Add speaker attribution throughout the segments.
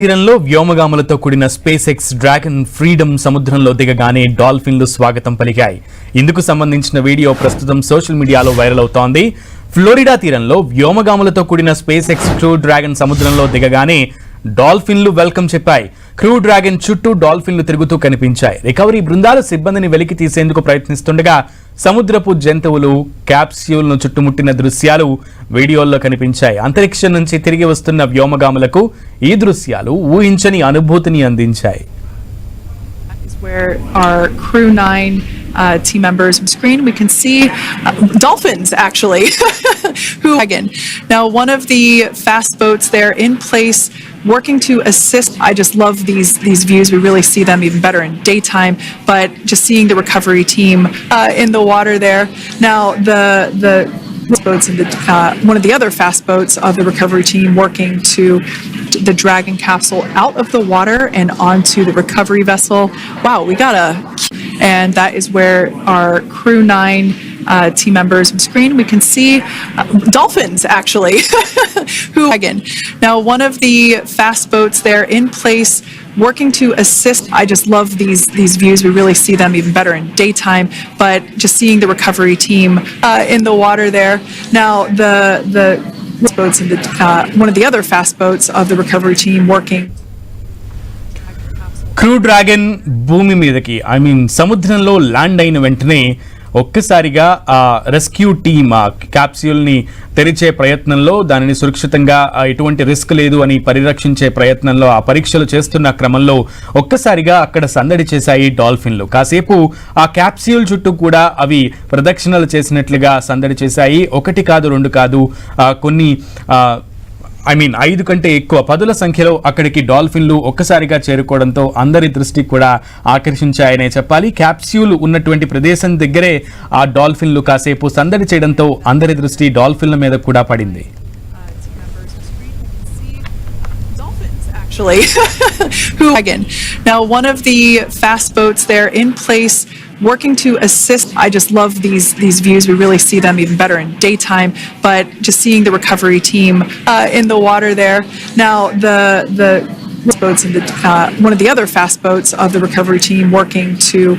Speaker 1: తీరంలో వ్యోమగాములతో కూడిన space X dragon freedom సముద్రంలో దిగగానే డాల్ఫిన్లు స్వాగతం పలికాయి. ఇందుకు సంబంధించిన వీడియో ప్రస్తుతం సోషల్ మీడియాలో వైరల్ అవుతోంది. ఫ్లోరిడా తీరంలో వ్యోమగాములతో కూడిన స్పేస్ ఎక్స్ ట్రూ డ్రాగన్ సముద్రంలో దిగగానే డాల్ఫిన్లు వెల్కమ్ చెప్పాయి. క్రూ డ్రాగన్ చుట్టూ డాల్ఫిన్లు తిరుగుతూ కనిపించాయి. రికవరీ బృందాలు సిబ్బందిని వెలికి తీసేందుకు ప్రయత్నిస్తుండగా సముద్రపు జంతువులు క్యాప్స్యూల్ను చుట్టుముట్టిన దృశ్యాలు వీడియోల్లో కనిపించాయి. అంతరిక్షం నుంచి తిరిగి వస్తున్న వ్యోమగాములకు ఈ దృశ్యాలు ఊహించని అనుభూతిని అందించాయి.
Speaker 2: Uh, team members screen. We can see uh, dolphins actually, who again. Now, one of the fast boats there in place, working to assist. I just love these these views. We really see them even better in daytime. But just seeing the recovery team uh, in the water there. Now, the the boats and the, uh, one of the other fast boats of the recovery team working to the Dragon capsule out of the water and onto the recovery vessel. Wow, we got a, and that is where our crew nine uh, team members screen. We can see uh, dolphins actually, who again. Now, one of the fast boats there in place working to assist. I just love these these views. We really see them even better in daytime. But just seeing the recovery team uh, in the water there. Now the the boats and the uh, one of the other fast boats of the recovery team working.
Speaker 1: Crew dragon భూమి మీదకి I mean సముద్రంలో land అయిన వెంటనే ఒక్కసారిగా ఆ rescue team ఆ క్యాప్స్యూల్ని తెరిచే ప్రయత్నంలో దానిని సురక్షితంగా ఎటువంటి రిస్క్ లేదు అని పరిరక్షించే ప్రయత్నంలో ఆ పరీక్షలు చేస్తున్న క్రమంలో ఒక్కసారిగా అక్కడ సందడి చేశాయి డాల్ఫిన్లు. కాసేపు ఆ క్యాప్స్యూల్ చుట్టూ కూడా అవి ప్రదక్షిణలు చేసినట్లుగా సందడి చేశాయి. ఒకటి కాదు రెండు కాదు కొన్ని ఐ మీన్ ఐదు కంటే ఎక్కువ పదుల సంఖ్యలో అక్కడికి డాల్ఫిన్లు ఒక్కసారిగా చేరుకోవడంతో అందరి దృష్టి కూడా ఆకర్షించాయనే చెప్పాలి. క్యాప్స్యూల్ ఉన్నటువంటి ప్రదేశం దగ్గరే ఆ డాల్ఫిన్లు కాసేపు సందడి చేయడంతో అందరి దృష్టి డాల్ఫిన్ల మీద కూడా పడింది.
Speaker 2: Actually who again now one of the fast boats there in place working to assist i just love these these views. We really see them even better in daytime but just seeing the recovery team uh, in the water there. Now the the boats and the uh, one of the other fast boats of the recovery team working to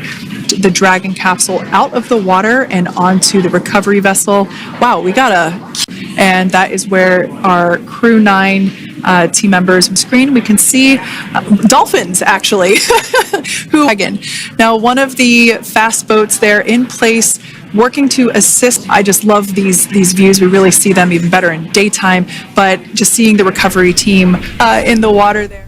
Speaker 2: the dragon capsule out of the water and onto the recovery vessel. Wow we got a and that is where our crew nine uh, team members screen. We can see uh, dolphins actually, who again. Now, one of the fast boats there in place working to assist. I just love these these views. We really see them even better in daytime. But just seeing the recovery team uh, in the water there.